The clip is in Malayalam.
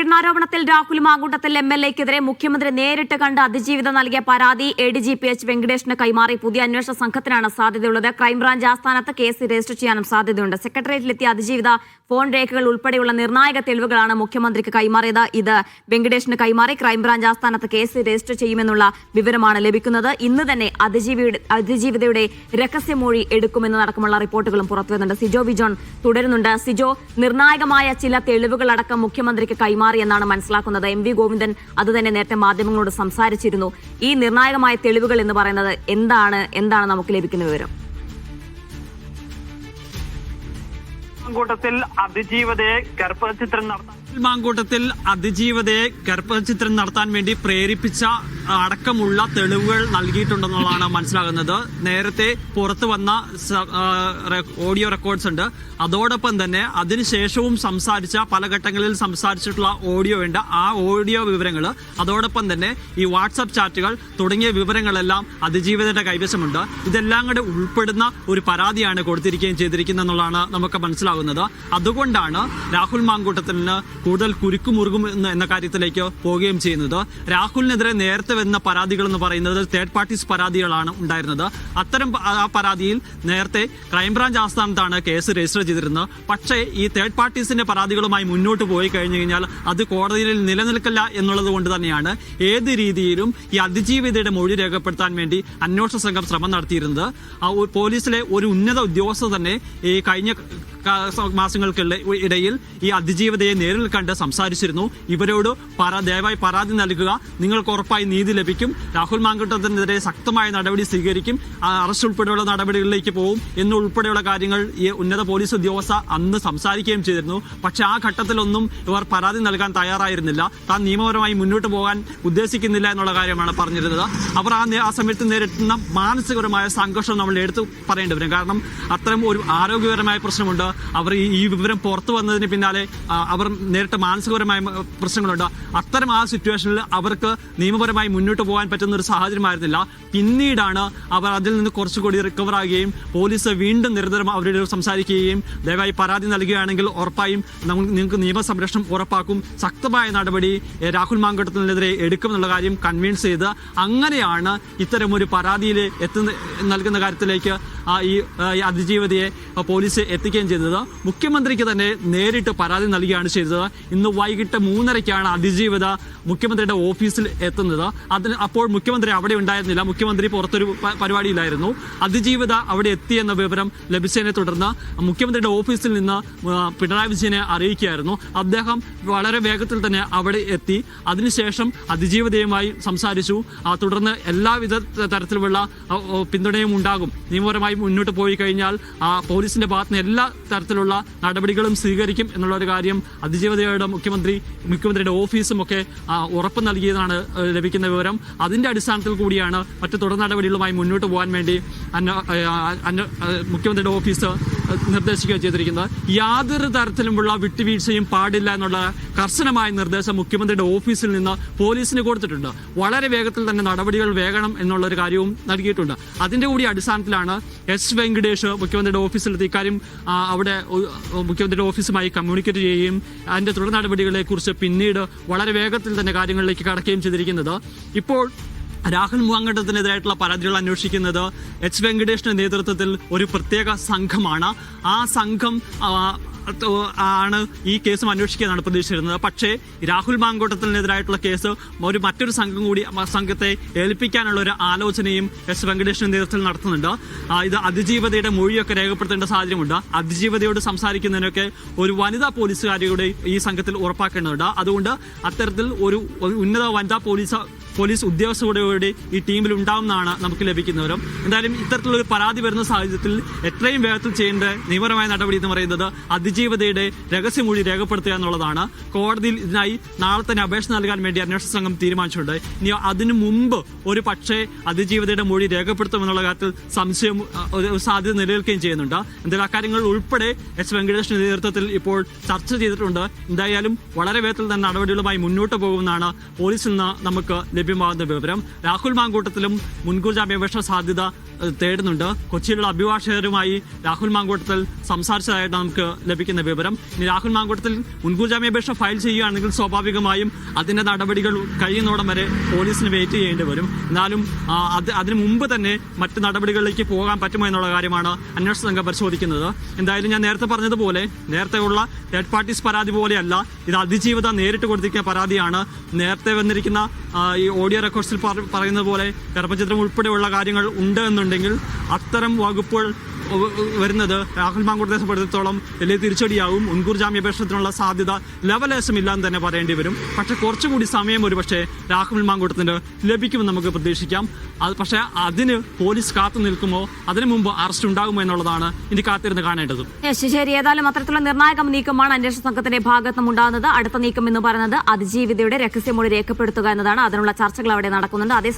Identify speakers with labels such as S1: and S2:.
S1: പീഡനാരോപണത്തിൽ രാഹുൽ മാങ്കുണ്ടത്തിൽ എം എൽ എക്കെതിരെ മുഖ്യമന്ത്രി നേരിട്ട് കണ്ട് അതിജീവിതം നൽകിയ പരാതി A D G P H വെങ്കടേഷിന് കൈമാറി. പുതിയ അന്വേഷണ സംഘത്തിനാണ് സാധ്യതയുള്ളത്. ക്രൈംബ്രാഞ്ച് ആസ്ഥാനത്ത് കേസ് രജിസ്റ്റർ ചെയ്യാനും സാധ്യതയുണ്ട്. സെക്രട്ടേറിയറ്റിലെത്തിയ അതിജീവിത ഫോൺ രേഖകൾ ഉൾപ്പെടെയുള്ള നിർണായക തെളിവുകളാണ് മുഖ്യമന്ത്രിക്ക് കൈമാറിയത്. ഇത് വെങ്കടേഷിന് കൈമാറി ക്രൈംബ്രാഞ്ച് ആസ്ഥാനത്ത് കേസ് രജിസ്റ്റർ ചെയ്യുമെന്നുള്ള വിവരമാണ് ലഭിക്കുന്നത്. ഇന്ന് തന്നെ അതിജീവിതയുടെ രഹസ്യമൊഴി എടുക്കുമെന്നതടക്കമുള്ള റിപ്പോർട്ടുകളും പുറത്തുവരുന്നുണ്ട്. സിജോ വിജോൺ തുടരുന്നുണ്ട്. സിജോ നിർണായകമായ ചില തെളിവുകളടക്കം മുഖ്യമന്ത്രിക്ക് കൈമാറിയെന്നാണ് മനസ്സിലാക്കുന്നത്. എം വി ഗോവിന്ദൻ അത് തന്നെ നേരത്തെ മാധ്യമങ്ങളോട് സംസാരിച്ചിരുന്നു. ഈ നിർണായകമായ തെളിവുകൾ എന്ന് പറയുന്നത് എന്താണ്? എന്താണ് നമുക്ക് ലഭിക്കുന്ന വിവരം?
S2: മാങ്കൂട്ടത്തിൽ അതിജീവതയെ ഗർഭചിത്രം നടത്താൻ
S3: മാങ്കൂട്ടത്തിൽ അതിജീവതയെ ഗർഭചിത്രം നടത്താൻ വേണ്ടി പ്രേരിപ്പിച്ച അടക്കമുള്ള തെളിവുകൾ നൽകിയിട്ടുണ്ടെന്നുള്ളതാണ് മനസ്സിലാകുന്നത്. നേരത്തെ പുറത്തു വന്ന ഓഡിയോ റെക്കോർഡ്സ് ഉണ്ട്. അതോടൊപ്പം തന്നെ അതിനുശേഷവും സംസാരിച്ച പല ഘട്ടങ്ങളിൽ സംസാരിച്ചിട്ടുള്ള ഓഡിയോ ഉണ്ട്. ആ ഓഡിയോ വിവരങ്ങൾ അതോടൊപ്പം തന്നെ ഈ വാട്സപ്പ് ചാറ്റുകൾ തുടങ്ങിയ വിവരങ്ങളെല്ലാം അതിജീവിതയുടെ കൈവശമുണ്ട്. ഇതെല്ലാം കൂടെ ഉൾപ്പെടുന്ന ഒരു പരാതിയാണ് കൊടുത്തിരിക്കുകയും ചെയ്തിരിക്കുന്നത് എന്നുള്ളതാണ് നമുക്ക് മനസ്സിലാകുന്നത്. അതുകൊണ്ടാണ് രാഹുൽ മാങ്കൂട്ടത്തിന് കൂടുതൽ കുരുക്കുമുറുകും എന്ന കാര്യത്തിലേക്ക് പോവുകയും ചെയ്യുന്നത്. രാഹുലിനെതിരെ നേരത്തെ വരുന്ന പരാതികൾ എന്ന് പറയുന്നത് തേർഡ് പാർട്ടീസ് പരാതികളാണ് ഉണ്ടായിരുന്നത്. അത്തരം ആ പരാതിയിൽ നേരത്തെ ക്രൈംബ്രാഞ്ച് ആസ്ഥാനത്താണ് കേസ് രജിസ്റ്റർ ചെയ്തിരുന്നത്. പക്ഷേ ഈ തേർഡ് പാർട്ടീസിന്റെ പരാതികളുമായി മുന്നോട്ട് പോയി കഴിഞ്ഞു കഴിഞ്ഞാൽ അത് കോടതിയിൽ നിലനിൽക്കില്ല എന്നുള്ളത് കൊണ്ട് തന്നെയാണ് ഏത് രീതിയിലും ഈ അതിജീവിതയുടെ മൊഴി രേഖപ്പെടുത്താൻ വേണ്ടി അന്വേഷണ സംഘം ശ്രമം നടത്തിയിരുന്നത്. പോലീസിലെ ഒരു ഉന്നത ഉദ്യോഗസ്ഥർ തന്നെ ഈ കഴിഞ്ഞ മാസങ്ങൾക്കുള്ള ഇടയിൽ ഈ അതിജീവിതയെ നേരിൽ കണ്ട് സംസാരിച്ചിരുന്നു. ഇവരോട് പരാ ദയവായി പരാതി നൽകുക. നിങ്ങൾക്ക് ഉറപ്പായി നീതി ലഭിക്കും. രാഹുൽ മാങ്കുട്ടത്തിനെതിരെ ശക്തമായ നടപടി സ്വീകരിക്കും. അറസ്റ്റ് ഉൾപ്പെടെയുള്ള നടപടികളിലേക്ക് പോകും എന്നുൾപ്പെടെയുള്ള കാര്യങ്ങൾ ഈ ഉന്നത പോലീസ് ഉദ്യോഗസ്ഥ അന്ന് സംസാരിക്കുകയും ചെയ്തിരുന്നു. പക്ഷേ ആ ഘട്ടത്തിലൊന്നും ഇവർ പരാതി നൽകാൻ തയ്യാറായിരുന്നില്ല. താൻ നിയമപരമായി മുന്നോട്ട് പോകാൻ ഉദ്ദേശിക്കുന്നില്ല എന്നുള്ള കാര്യമാണ് പറഞ്ഞിരുന്നത്. അവർ ആ ആ സമയത്ത് നേരിടുന്ന മാനസികപരമായ സംഘർഷം നമ്മൾ എടുത്തു പറയേണ്ടി വരും. കാരണം അത്തരം ഒരു ആരോഗ്യപരമായ പ്രശ്നമുണ്ട്. അവർ ഈ വിവരം പുറത്തു വന്നതിന് പിന്നാലെ അവർ നേരിട്ട മാനസികപരമായ പ്രശ്നങ്ങളുണ്ട്. അത്തരം ആ സിറ്റുവേഷനിൽ അവർക്ക് നിയമപരമായി മുന്നോട്ട് പോകാൻ പറ്റുന്ന ഒരു സാഹചര്യമായിരുന്നില്ല പിന്നീടാണ് അവർ അതിൽ നിന്ന് കുറച്ചുകൂടി റിക്കവർ ആകുകയും പോലീസ് വീണ്ടും നിരന്തരം അവരോട് സംസാരിക്കുകയും ദയവായി പരാതി നൽകുകയാണെങ്കിൽ ഉറപ്പായും നിങ്ങൾക്ക് നിയമസംരക്ഷണം ഉറപ്പാക്കും. ശക്തമായ നടപടി രാഹുൽ മാങ്കട്ടത്തിനെതിരെ എടുക്കുമെന്നുള്ള കാര്യം കൺവിൻസ് ചെയ്ത് അങ്ങനെയാണ് ഇത്തരം ഒരു പരാതിയിൽ എത്തുന്ന നൽകുന്ന കാര്യത്തിലേക്ക് ഈ അതിജീവിതയെ പോലീസ് എത്തിക്കുകയും ചെയ്തത്. മുഖ്യമന്ത്രിക്ക് തന്നെ നേരിട്ട് പരാതി നൽകുകയാണ് ചെയ്തത്. ഇന്ന് വൈകിട്ട് മൂന്നരയ്ക്കാണ് അതിജീവിത മുഖ്യമന്ത്രിയുടെ ഓഫീസിൽ എത്തുന്നത്. അതിന് അപ്പോൾ മുഖ്യമന്ത്രി അവിടെ ഉണ്ടായിരുന്നില്ല. മുഖ്യമന്ത്രി പുറത്തൊരു പരിപാടിയിലായിരുന്നു. അതിജീവിത അവിടെ എത്തിയെന്ന വിവരം ലഭിച്ചതിനെ തുടർന്ന് മുഖ്യമന്ത്രിയുടെ ഓഫീസിൽ നിന്ന് പിണറായി വിജയനെ അറിയിക്കുകയായിരുന്നു. അദ്ദേഹം വളരെ വേഗത്തിൽ തന്നെ അവിടെ എത്തി. അതിനുശേഷം അതിജീവിതയുമായി സംസാരിച്ചു. തുടർന്ന് എല്ലാവിധ തരത്തിലുള്ള പിന്തുണയും ഉണ്ടാകും. നിയമപരമായി മുന്നോട്ട് പോയി കഴിഞ്ഞാൽ ആ പോലീസിന്റെ ഭാഗത്ത് നിന്ന് എല്ലാ തരത്തിലുള്ള നടപടികളും സ്വീകരിക്കും എന്നുള്ള ഒരു കാര്യം അതിജീവതയുടെ മുഖ്യമന്ത്രി മുഖ്യമന്ത്രിയുടെ ഓഫീസും ഒക്കെ ഉറപ്പ് നൽകിയതാണ് ലഭിക്കുന്ന വിവരം. അതിന്റെ അടിസ്ഥാനത്തിൽ കൂടിയാണ് മറ്റു തുടർ നടപടികളുമായി മുന്നോട്ട് പോകാൻ വേണ്ടി മുഖ്യമന്ത്രിയുടെ ഓഫീസ് നിർദ്ദേശിക്കുകയും ചെയ്തിരിക്കുന്നത്. യാതൊരു തരത്തിലുമുള്ള വിട്ടുവീഴ്ചയും പാടില്ല എന്നുള്ള കർശനമായ നിർദ്ദേശം മുഖ്യമന്ത്രിയുടെ ഓഫീസിൽ നിന്ന് പോലീസിന് കൊടുത്തിട്ടുണ്ട്. വളരെ വേഗത്തിൽ തന്നെ നടപടികൾ വേഗണം എന്നുള്ള ഒരു കാര്യവും നൽകിയിട്ടുണ്ട്. അതിന്റെ കൂടി അടിസ്ഥാനത്തിലാണ് എസ് വെങ്കടേഷ് മുഖ്യമന്ത്രിയുടെ ഓഫീസിലെത്തി. ഇക്കാര്യം അവിടെ മുഖ്യമന്ത്രിയുടെ ഓഫീസുമായി കമ്മ്യൂണിക്കേറ്റ് ചെയ്യുകയും അതിന്റെ തുടർ നടപടികളെ കുറിച്ച് പിന്നീട് വളരെ വേഗത്തിൽ തന്നെ കാര്യങ്ങളിലേക്ക് കടക്കുകയും ചെയ്തിരിക്കുന്നത്. ഇപ്പോൾ രാഹുൽ മുഖാങ്കട്ടത്തിനെതിരായിട്ടുള്ള പരാതികൾ അന്വേഷിക്കുന്നത് എച്ച് വെങ്കടേഷിന്റെ നേതൃത്വത്തിൽ ഒരു പ്രത്യേക സംഘമാണ്. ആ സംഘം ആണ് ഈ കേസും അന്വേഷിക്കാനാണ് പ്രതീക്ഷിച്ചിരുന്നത്. പക്ഷേ രാഹുൽ മാങ്കോട്ടത്തിനെതിരായിട്ടുള്ള കേസ് ഒരു മറ്റൊരു സംഘം കൂടി സംഘത്തെ ഏൽപ്പിക്കാനുള്ള ഒരു ആലോചനയും എസ് വെങ്കടേഷിന്റെ നേതൃത്വത്തിൽ നടത്തുന്നുണ്ട്. ഇത് അതിജീവതയുടെ മൊഴിയൊക്കെ രേഖപ്പെടുത്തേണ്ട സാഹചര്യമുണ്ട്. അതിജീവതയോട് സംസാരിക്കുന്നതിനൊക്കെ ഒരു വനിതാ പോലീസുകാരിയുടെ ഈ സംഘത്തിൽ ഉറപ്പാക്കേണ്ടതുണ്ട്. അതുകൊണ്ട് അത്തരത്തിൽ ഒരു ഉന്നത വനിതാ പോലീസ് പോലീസ് ഉദ്യോഗസ്ഥരുടെ ഈ ടീമിൽ ഉണ്ടാവുമെന്നാണ് നമുക്ക് ലഭിക്കുന്ന വിവരം. എന്തായാലും ഇത്തരത്തിലുള്ള പരാതി വരുന്ന സാഹചര്യത്തിൽ എത്രയും വേഗത്തിൽ ചെയ്യേണ്ട നിയമപരമായ നടപടി എന്ന് പറയുന്നത് അതിജീവതയുടെ രഹസ്യമൊഴി രേഖപ്പെടുത്തുക എന്നുള്ളതാണ്. കോടതിയിൽ ഇതിനായി നാളെ തന്നെ അപേക്ഷ നൽകാൻ വേണ്ടി അന്വേഷണ സംഘം തീരുമാനിച്ചിട്ടുണ്ട്. ഇനി അതിനു മുമ്പ് ഒരു പക്ഷേ അതിജീവതയുടെ മൊഴി രേഖപ്പെടുത്തുമെന്നുള്ള കാര്യത്തിൽ സംശയം സാധ്യത നിലനിൽക്കുകയും ചെയ്യുന്നുണ്ട്. എന്തായാലും അക്കാര്യങ്ങൾ ഉൾപ്പെടെ എസ് വെങ്കടേഷിന്റെ നേതൃത്വത്തിൽ ഇപ്പോൾ ചർച്ച ചെയ്തിട്ടുണ്ട്. എന്തായാലും വളരെ വേഗത്തിൽ തന്നെ നടപടികളുമായി മുന്നോട്ട് പോകുമെന്നാണ് പോലീസിൽ നിന്ന് നമുക്ക് ലഭിക്കുന്നത് ലഭ്യമാകുന്ന വിവരം രാഹുൽ മാങ്കൂട്ടത്തിലും മുൻകൂർ ജാമ്യാപേക്ഷ സാധ്യത തേടുന്നുണ്ട്. കൊച്ചിയിലുള്ള അഭിഭാഷകരുമായി രാഹുൽ മാങ്കൂട്ടത്തിൽ സംസാരിച്ചതായിട്ട് നമുക്ക് ലഭിക്കുന്ന വിവരം. ഇനി രാഹുൽ മാങ്കൂട്ടത്തിൽ മുൻകൂർ ജാമ്യാപേക്ഷ ഫയൽ ചെയ്യുകയാണെങ്കിൽ സ്വാഭാവികമായും അതിന്റെ നടപടികൾ കഴിയുന്നോടം വരെ പോലീസിന് വെയിറ്റ് ചെയ്യേണ്ടി വരും. എന്നാലും അത് അതിനു മുമ്പ് തന്നെ മറ്റ് നടപടികളിലേക്ക് പോകാൻ പറ്റുമോ എന്നുള്ള കാര്യമാണ് അന്വേഷണ സംഘം പരിശോധിക്കുന്നത്. എന്തായാലും ഞാൻ നേരത്തെ പറഞ്ഞതുപോലെ നേരത്തെയുള്ള തേർഡ് പാർട്ടീസ് പരാതി പോലെയല്ല ഇത് അതിജീവിത നേരിട്ട് കൊടുത്തിരിക്കുന്ന പരാതിയാണ്. നേരത്തെ വന്നിരിക്കുന്ന ഈ ഓഡിയോ റെക്കോർഡ്സിൽ പറയുന്നത് പോലെ ഗർഭചിത്രം ഉൾപ്പെടെയുള്ള കാര്യങ്ങൾ ഉണ്ട് എന്നുണ്ടെങ്കിൽ അത്തരം വകുപ്പുകൾ വരുന്നത്. രാഹുൽ മാങ്കൂർ സംബന്ധിച്ചിടത്തോളം വലിയ തിരിച്ചടിയാവും. മുൻകൂർ ജാമ്യാപേക്ഷത്തിനുള്ള സാധ്യത ലെവലേശമില്ല എന്ന് തന്നെ പറയേണ്ടി വരും. പക്ഷെ കുറച്ചുകൂടി സമയം ഒരു പക്ഷേ രാഹുൽ മാങ്കൂട്ടത്തിന് ലഭിക്കുമെന്ന് നമുക്ക് പ്രതീക്ഷിക്കാം. അത് പക്ഷേ അതിന് പോലീസ് കാത്തു നിൽക്കുമോ? അതിനു മുമ്പ് അറസ്റ്റ് ഉണ്ടാകുമോ എന്നുള്ളതാണ് ഇനി കാത്തിരുന്ന് കാണേണ്ടത്.
S1: ശരി. ഏതായാലും അത്തരത്തിലുള്ള നിർണായക നീക്കമാണ് അന്വേഷണ സംഘത്തിന്റെ ഭാഗത്തും ഉണ്ടാകുന്നത്. അടുത്ത നീക്കം എന്ന് പറയുന്നത് അതിജീവിതയുടെ രഹസ്യമൊഴി രേഖപ്പെടുത്തുക എന്നതാണ്. അതിനുള്ള ചർച്ചകൾ അവിടെ നടക്കുന്നുണ്ട്. അതേ